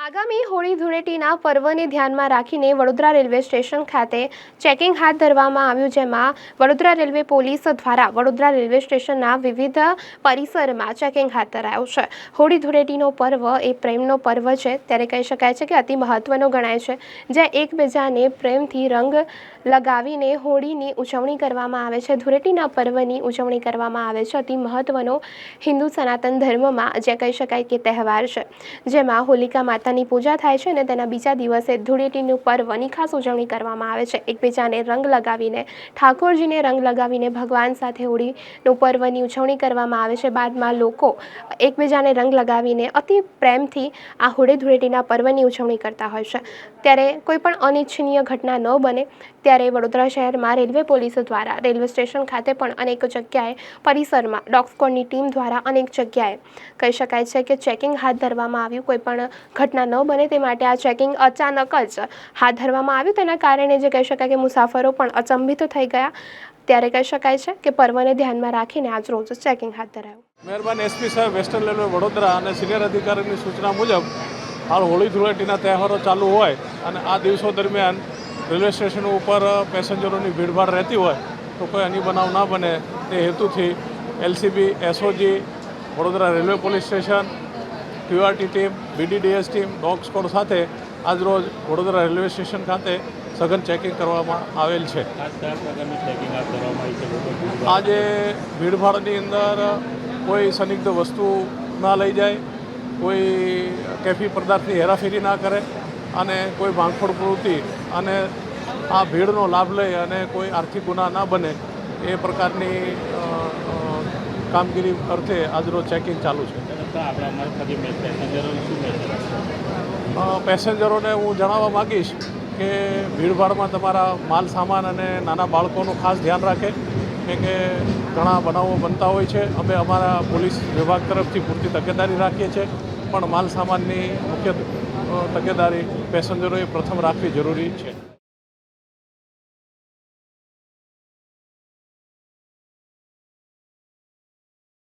આગામી હોળી ધૂળેટીના પર્વને ધ્યાનમાં રાખીને વડોદરા રેલવે સ્ટેશન ખાતે ચેકિંગ હાથ ધરવામાં આવ્યું, જેમાં વડોદરા રેલવે પોલીસ દ્વારા વડોદરા રેલવે સ્ટેશનના વિવિધ પરિસરમાં ચેકિંગ હાથ ધરાયું છે. હોળી ધૂળેટીનો પર્વ એ પ્રેમનો પર્વ છે. ત્યારે કહી શકાય છે કે અતિ મહત્વનો ગણાય છે. જ્યાં એકબીજાને પ્રેમથી રંગ લગાવીને હોળીની ઉજવણી કરવામાં આવે છે. ધૂળેટીના પર્વની ઉજવણી કરવામાં આવે છે. અતિ મહત્વનો હિન્દુ સનાતન ધર્મમાં જે કહી શકાય કે તહેવાર છે, જેમાં હોલિકા માતાની પૂજા થાય છે અને તેના બીજા દિવસે ધૂળેટીનું પર્વની ખાસ ઉજવણી કરવામાં આવે છે. એકબીજાને રંગ લગાવીને, ઠાકોરજીને રંગ લગાવીને ભગવાન સાથે હોળીનું પર્વની ઉજવણી કરવામાં આવે છે. બાદમાં લોકો એકબીજાને રંગ લગાવીને અતિ પ્રેમથી આ હોળી ધૂળેટીના પર્વની ઉજવણી કરતા હોય છે. ત્યારે કોઈ પણ અનિચ્છનીય ઘટના ન બને. ત્યારે વડોદરા શહેરમાં રેલવે પોલીસ દ્વારા રેલવે સ્ટેશન ખાતે પણ અનેક જગ્યાએ પરિસરમાં ડોગ સ્કોડની ટીમ દ્વારા અનેક જગ્યાએ કહી શકાય છે કે ચેકિંગ હાથ ધરવામાં આવ્યું. કોઈ પણ ઘટના ન બને તે માટે આ ચેકિંગ અચાનક જ હાથ ધરવામાં આવ્યું. તેના કારણે જે કહી શકાય કે મુસાફરો પણ અચંબિત થઈ ગયા. ત્યારે કહી શકાય છે કે પર્વને ધ્યાનમાં રાખીને આજ રોજ ચેકિંગ હાથ ધરાયું. મહેરબાન એસપી સાહેબ વેસ્ટર્ન રેલવે વડોદરા અને સિનિયર અધિકારીની સૂચના મુજબ હાલ હોળી ધૂળેટીના તહેવારો ચાલુ હોય અને આ દિવસો દરમિયાન રેલવે સ્ટેશન ઉપર પેસેન્જરોની ભીડભાડ રહેતી હોય તો કોઈ અની બનાવ ના બને. તે હેતુથી LCB, SOG, Vadodara railway police station QRT team, BDDS team, dog squad સાથે આજરોજ વડોદરા રેલવે સ્ટેશન ખાતે સઘન ચેકિંગ કરવામાં આવેલ છે. આજે ભીડભાડની અંદર કોઈ સંદિગ્ધ વસ્તુ ના લઈ જાય, કોઈ કેફી પદાર્થની હેરાફેરી ના કરે અને કોઈ ભાંગફોડ પ્રવૃત્તિ અને આ ભીડનો લાભ લઈ અને કોઈ આર્થિક ગુના ના બને એ પ્રકારની કામગીરી અર્થે આજરોજ ચેકિંગ ચાલુ છે. પેસેન્જરોને હું જણાવવા માગીશ કે ભીડભાડમાં તમારા માલ સામાન અને નાના બાળકોનું ખાસ ધ્યાન રાખે. કે ઘણા બનાવો બનતા હોય છે. અમે અમારા પોલીસ વિભાગ તરફથી પૂરતી તકેદારી રાખીએ છીએ. પણ માલ સામાનની મુખ્ય તકેદારી પેસેન્જરોએ પ્રથમ રાખવી જરૂરી છે.